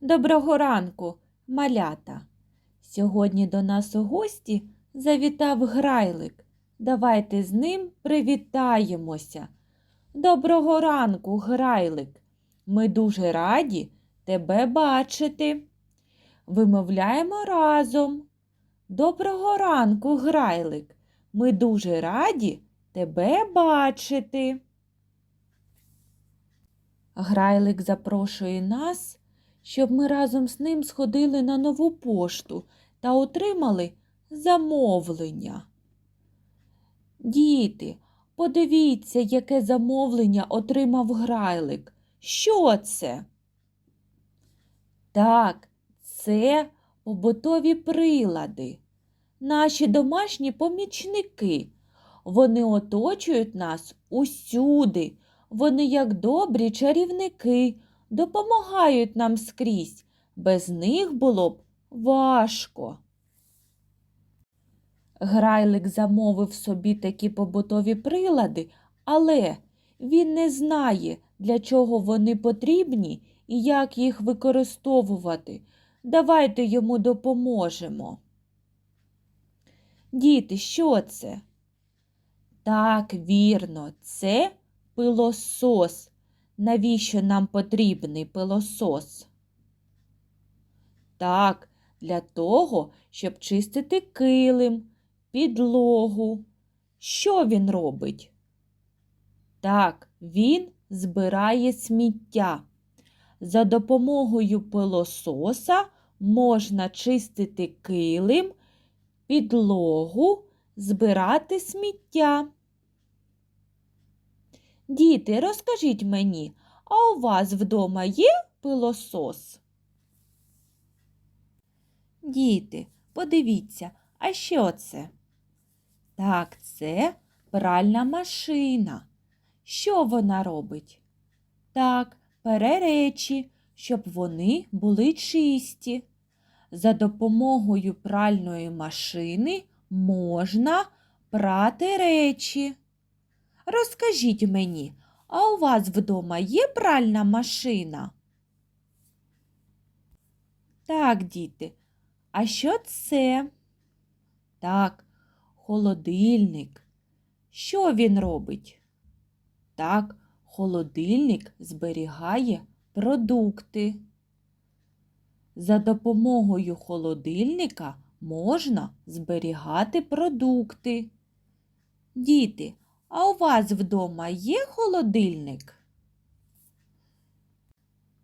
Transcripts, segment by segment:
Доброго ранку, малята. Сьогодні до нас у гості завітав грайлик. Давайте з ним привітаємося. Доброго ранку, грайлик. Ми дуже раді тебе бачити. Вимовляємо разом. Доброго ранку, грайлик. Ми дуже раді тебе бачити. Грайлик запрошує нас, щоб ми разом з ним сходили на нову пошту та отримали замовлення. Діти, подивіться, яке замовлення отримав грайлик. Що це? Так, це побутові прилади, наші домашні помічники. Вони оточують нас усюди. Вони, як добрі чарівники, допомагають нам скрізь. Без них було б важко. Грайлик замовив собі такі побутові прилади, але він не знає, для чого вони потрібні і як їх використовувати. Давайте йому допоможемо. Діти, що це? Так, вірно, це пилосос. Навіщо нам потрібний пилосос? Так, для того, щоб чистити килим, підлогу. Що він робить? Так, він збирає сміття. За допомогою пилососа можна чистити килим, підлогу, збирати сміття. Діти, розкажіть мені, а у вас вдома є пилосос? Діти, подивіться, а що це? Так, це пральна машина. Що вона робить? Так, пере речі, щоб вони були чисті. За допомогою пральної машини можна прати речі. Розкажіть мені, а у вас вдома є пральна машина? Так, діти, а що це? Так, холодильник. Що він робить? Так, холодильник зберігає продукти. За допомогою холодильника можна зберігати продукти. Діти, а у вас вдома є холодильник?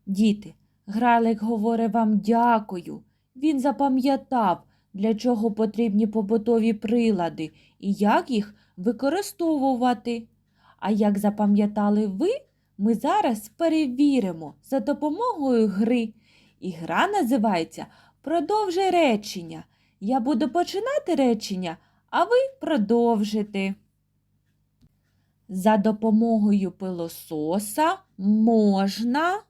Діти, Гралик говорить вам дякую. Він запам'ятав, для чого потрібні побутові прилади і як їх використовувати. А як запам'ятали ви, ми зараз перевіримо за допомогою гри. І гра називається Продовжи речення. Я буду починати речення, а ви продовжите. За допомогою пилососа можна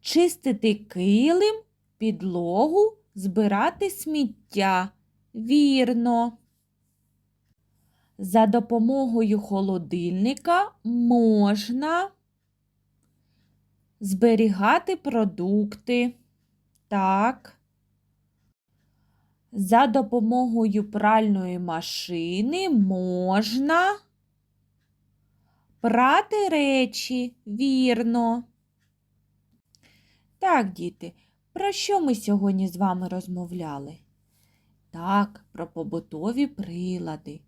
чистити килим, підлогу, збирати сміття. Вірно. За допомогою холодильника можна зберігати продукти. Так. За допомогою пральної машини можна прати речі, вірно. Так, діти, про що ми сьогодні з вами розмовляли? Так, про побутові прилади.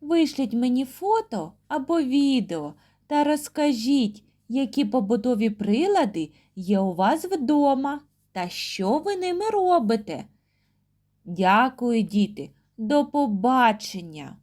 Вишліть мені фото або відео та розкажіть, які побутові прилади є у вас вдома та що ви ними робите. Дякую, діти, до побачення!